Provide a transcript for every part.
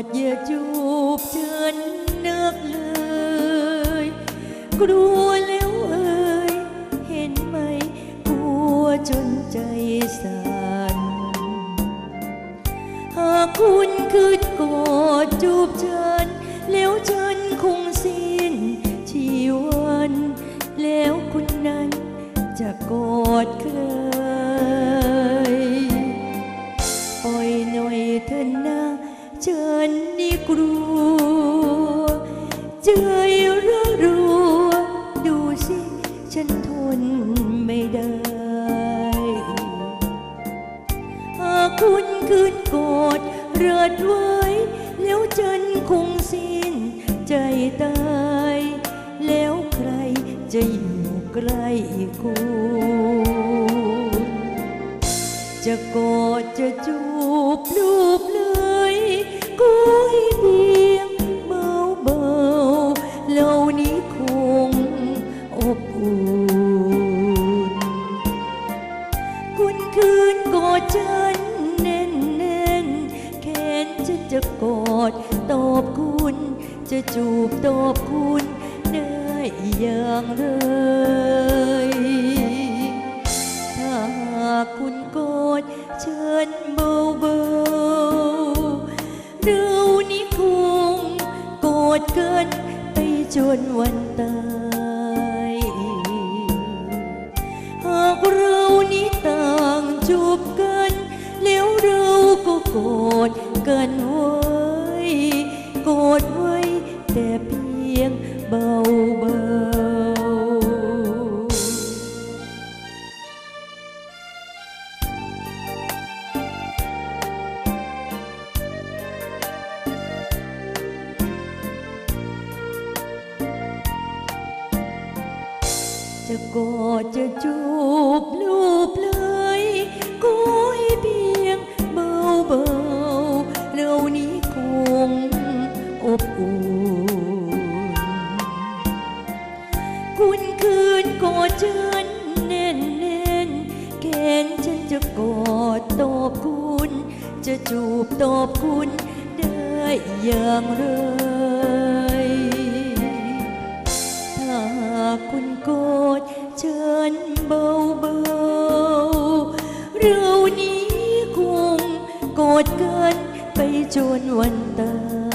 อย่าจูบฉันนักเลย กลัวแล้วเอ่ยเห็นไหมกลัวจนใจสั่นหากคุณคืนกอดจูบฉันแล้วฉันคงสิ้นชีวันแล้วคุณนั้นจะกอดใครปล่อยหน่อยเถอะนะ ฉันนี่กลัวใจระรัวดูสิ ฉันทนไม่ได้หากคุณคืนกอดเริดไว้ แล้วฉันคงสิ้นใจตาย แล้วใครจะอยู่ใกล้คุณจะกอดจะจู จะกอดตอบคุณ จะจูบตอบคุณได้อย่างไรถ้าหากคุณกอดฉันเบาเบาๆเรานี้คงกอดกันไปจนวันตายหากเรานี้ต่างจูบกันแล้วเราก็กอดกันว กอดไว้แต่เพียงเบาเบาๆจะกอดจะจูบลูบ อุ่นคุณคืนกอดฉันแน่นแน่นแขนฉันจะกอดตอบคุณ จะจูบตอบคุณได้อย่างไรถ้าคุณกอดฉันเบาเบาๆเรานี้คงกอดกันไปจนวันตาย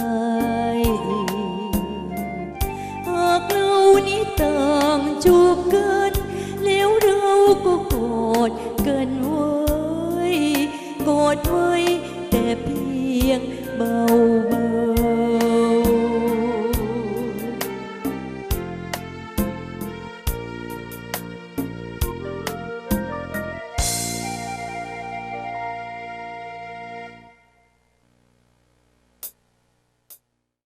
หากเรานี้ต่างจูบกันแล้วเ